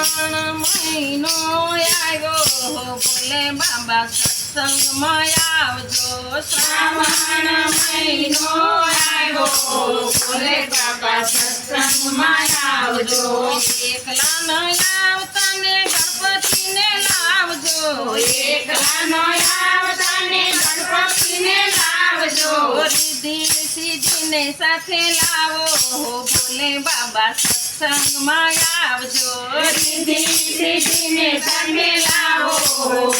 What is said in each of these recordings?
શ્રાવણ મહિનો આવ્યો ભોલે બાબા સત્સંગમાં આવજો. શ્રાવણ મહિનો આવ્યો ભોલે બાબા સત્સંગમાં આવજો. એકલા ન આવતા ને ગણપતિને લાવજો. એકલા ન આવતા ને ગણપતિને લાવજો. રીધી સીધીને સાથે લાવો ભોલે બાબા સત્સંગમાં આવજો. રીધી સીધીને સાથે લાવો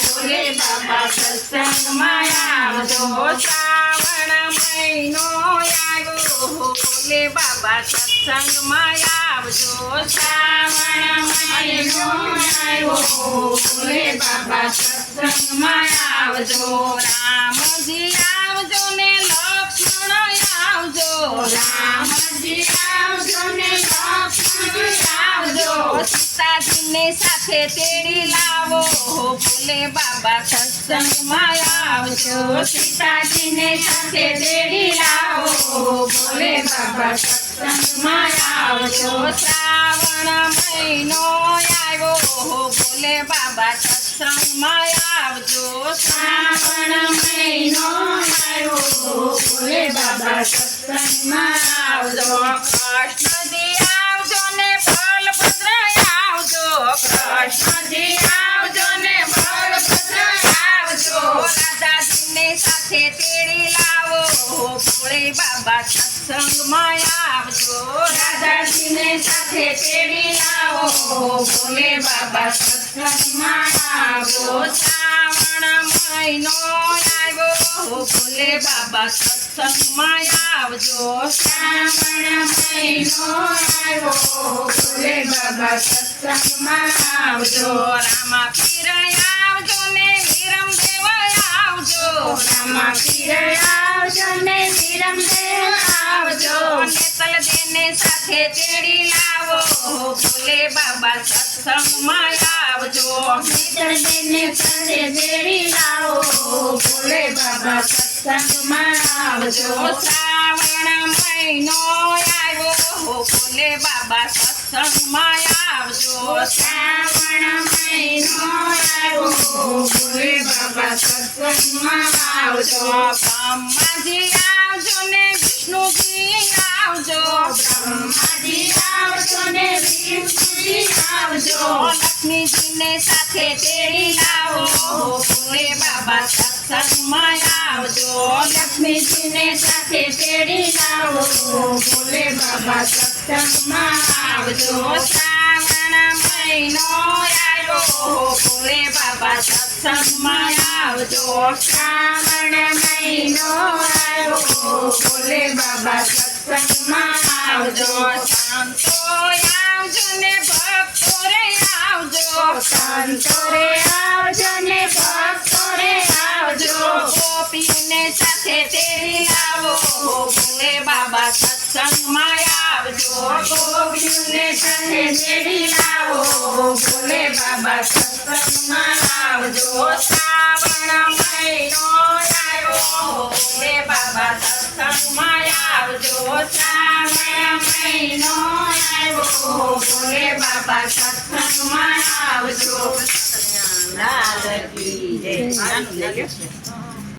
બાબા સત્સંગમાં આવજો. શ્રાવણ મહિનો આવ્યો. બોલે બાબા સત્સંગમાં આવજો. શ્રાવણ મહિનો બાબા સત્સંગમાં આવજો. રામજી આવજો ને લક્ષ્મણ આવજો. રામજી સીતાજીને સાથે તેડી લાવો. ભોલે બાબા સત્સંગમાં આવજો. સીતાજીને સાથે તેડી લાવો. ભોલે બાબા સત્સંગમાં આવજો. શ્રાવણ મહિનો આવ્યો. ભોલે બાબા સત્સંગમાં આવજો. શ્રાવણ મહિનો આવ્યો. ભોલે બાબા સત્સંગમાં આવજો. કૃષ્ણજી સત્સંગમાં આવજો. રાધાજીને સાથે તેડી લાવો. ભોલે બાબા સત્સંગમાં આવજો. શ્રાવણ મહિનો આવ્યો. ભોલે બાબા સત્સંગમાં આવજો. શ્રાવણ મહિનો આવ્યો. ભોલે બાબા સત્સંગમાં આવજો. રામા પીર બાબા સત્સંગમાં આવજો શ્રાવણ મહિનો આવ્યો, ભોલે બાબા સત્સંગમાં આવજો. શ્રાવણ મહિનો આવ્યો ભોલે બાબા સત્સંગમાં આવજો બ્રહ્માજી આવજો ને લક્ષ્મીજીને સાથે તેડી લાવો ભોલે બાબા સત્સંગમાં આવજો લક્ષ્મીજીને સાથે તેડી લાવો ભોલે બાબા સત્સંગમાં આવજો શ્રાવણ મહિનો આવ્યો ભોલે બાબા સત્સંગમાં આવજો શ્રાવણ મહિનો આવ્યો ભોલે બાબા સત્સંગમાં આવજો સંતો આવજો ને ભક્તો રે આવજો સંતો રે આવજો ને ભક્તો બાબા સત્સંગમાં આવજો. આવજો. શ્રાવણ મહિનો આવ્યો ભોલે બાબા સત્સંગમાં આવજો. શ્રાવણ મહિનો આવ્યો બાબા સત્સંગમાં આવજો રાધા જય